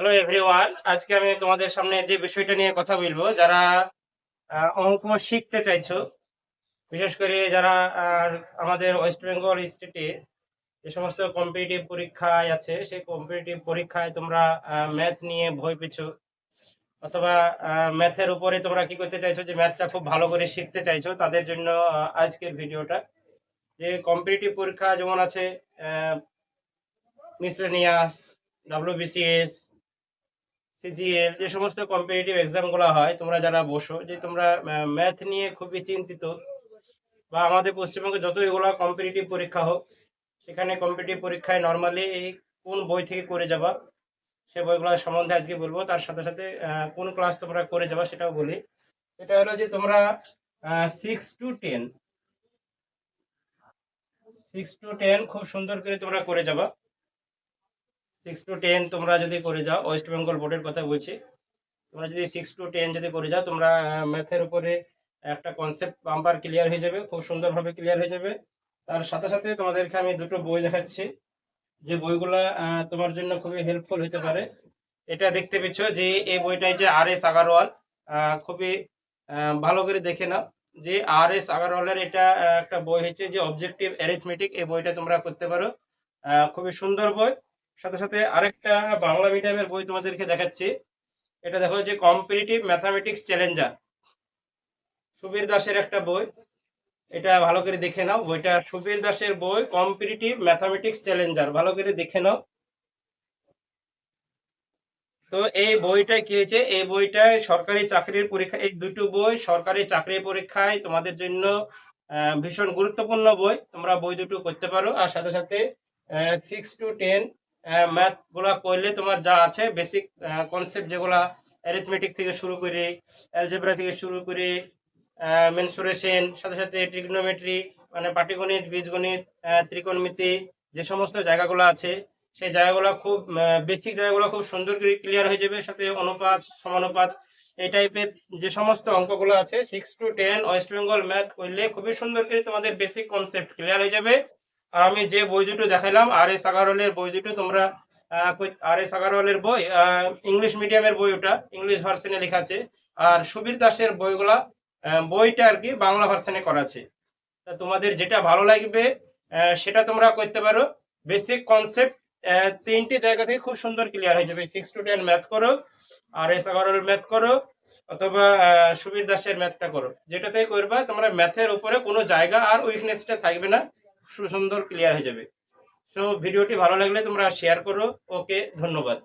Hello everyone আজকে আমি তোমাদের সামনে যে বিষয়টা নিয়ে কথা বলব, যারা অঙ্ক শিখতে চাইছো, বিশেষ করে যারা আমাদের ওয়েস্ট বেঙ্গল স্টেটে যে সমস্ত কম্পিটিটিভ পরীক্ষায় আছে, সেই কম্পিটিটিভ পরীক্ষায় তোমরা ম্যাথ নিয়ে ভয় পেছো, অথবা ম্যাথের উপরে তোমরা কি করতে চাইছো যে ম্যাথটা খুব ভালো করে শিখতে চাইছো, তাদের জন্য আজকের ভিডিওটা। যে কম্পিটিটিভ পরীক্ষা যেমন আছে মিসলেনিয়াস ডাব্লিউবিসিএস সিজিএল যে সমস্ত কম্পিটিটিভ এক্সামগুলো হয়, তোমরা যারা বসো, যে তোমরা ম্যাথ নিয়ে খুবই চিন্তিত, বা আমাদের পশ্চিমবঙ্গে যত এগুলো কম্পিটিটিভ পরীক্ষা হোক, সেখানে কম্পিটিটিভ পরীক্ষায় নর্মালি কোন বই থেকে করে যাবা, সে বইগুলো সম্বন্ধে আজকে বলব। তার সাথে সাথে কোন ক্লাস তোমরা করে যাবা সেটাও বলি। এটা হলো যে তোমরা six to ten six to ten খুব সুন্দর করে তোমরা করে যাবা। সিক্স টু টেন তোমরা যদি করে যাও ওয়েস্ট বেঙ্গল বোর্ডের কথা বলছি। তোমরা যদি সিক্স টু টেন যদি করে যাও, তোমরা ম্যাথের উপরে একটা কনসেপ্ট বাম্পার ক্লিয়ার হয়ে যাবে, খুব সুন্দরভাবে ক্লিয়ার হয়ে যাবে। তার সাথে সাথে তোমাদেরকে আমি দুটো বই দেখাচ্ছি। যে বইগুলা তোমার জন্য খুবই হেল্পফুল হতে পারে। এটা দেখতে পেছ যে এই বইটাই যে আর এস আগারওয়াল খুবই ভালো করে দেখে নাও। যে আর এস আগারওয়ালের এটা একটা বই হচ্ছে যে অবজেক্টিভ অ্যারিথমেটিক এই বইটা তোমরা করতে পারো। খুবই সুন্দর বই। সাথে সাথে আরেকটা বাংলা মিডিয়ামের বই তোমাদেরকে দেখাচ্ছি। এটা দেখো যে কম্পিটিটিভ ম্যাথামেটিক্স চ্যালেঞ্জার সুবীর দাসের একটা বই। এটা ভালো করে দেখে নাও। বইটা সুবীর দাসের বই কম্পিটিটিভ ম্যাথামেটিক্স চ্যালেঞ্জার ভালো করে দেখে নাও। তো এই বইটা কি হয়েছে? এই বইটায় সরকারি চাকরির পরীক্ষা, এই দুটো বই সরকারি চাকরির পরীক্ষায় তোমাদের জন্য ভীষণ গুরুত্বপূর্ণ বই। তোমরা বই দুটো করতে পারো। আর সাথে সাথে সিক্স টু টেন ম্যাথগুলা করলে তোমার যা আছে বেসিক কনসেপ্ট যেগুলা অ্যারিথমেটিক থেকে শুরু করে অ্যালজেব্রা থেকে শুরু করে মেনসুরেশন সাথে সাথে ট্রিগনোমেট্রি মানে পাটিগণিত, বীজগণিত ত্রিকোণমিতি, যে সমস্ত জায়গাগুলো আছে, সেই জায়গাগুলো খুব বেসিক জায়গাগুলো খুব সুন্দর করে ক্লিয়ার হয়ে যাবে, সাথে অনুপাত, সমানুপাত, এই টাইপের যে সমস্ত অঙ্কগুলো আছে six to ten West Bengal math করলে খুবই সুন্দর করে তোমাদের বেসিক কনসেপ্ট ক্লিয়ার হয়ে যাবে। আর আমি যে বই দুটো দেখাইলাম আর এস আগারওয়ালের বই দুটো, তোমরা আর এস আগারওয়ালের বই ইংলিশ মিডিয়ামের বই ওটা ইংলিশ ভার্সনে লেখা আছে। আর সুবীর দাসের বইগুলা বইটা আর কি বাংলা ভার্সনে করা আছে। তা তোমাদের যেটা ভালো লাগবে সেটা তোমরা করতে পারো। বেসিক কনসেপ্ট তিনটি জায়গা থেকে খুব সুন্দর ক্লিয়ার হয়ে যাবে। সিক্স টু টেন ম্যাথ করো আর এস আগারওয়ালের ম্যাথ করো, অথবা সুবীর দাসের ম্যাথটা করো। যেটাতে করবা, তোমরা ম্যাথের উপরে কোনো জায়গা আর উইকনেসটা থাকবে না। সুন্দর ক্লিয়ার হয়ে যাবে। সো ভিডিওটি ভালো লাগলে তোমরা শেয়ার করো। ওকে ধন্যবাদ।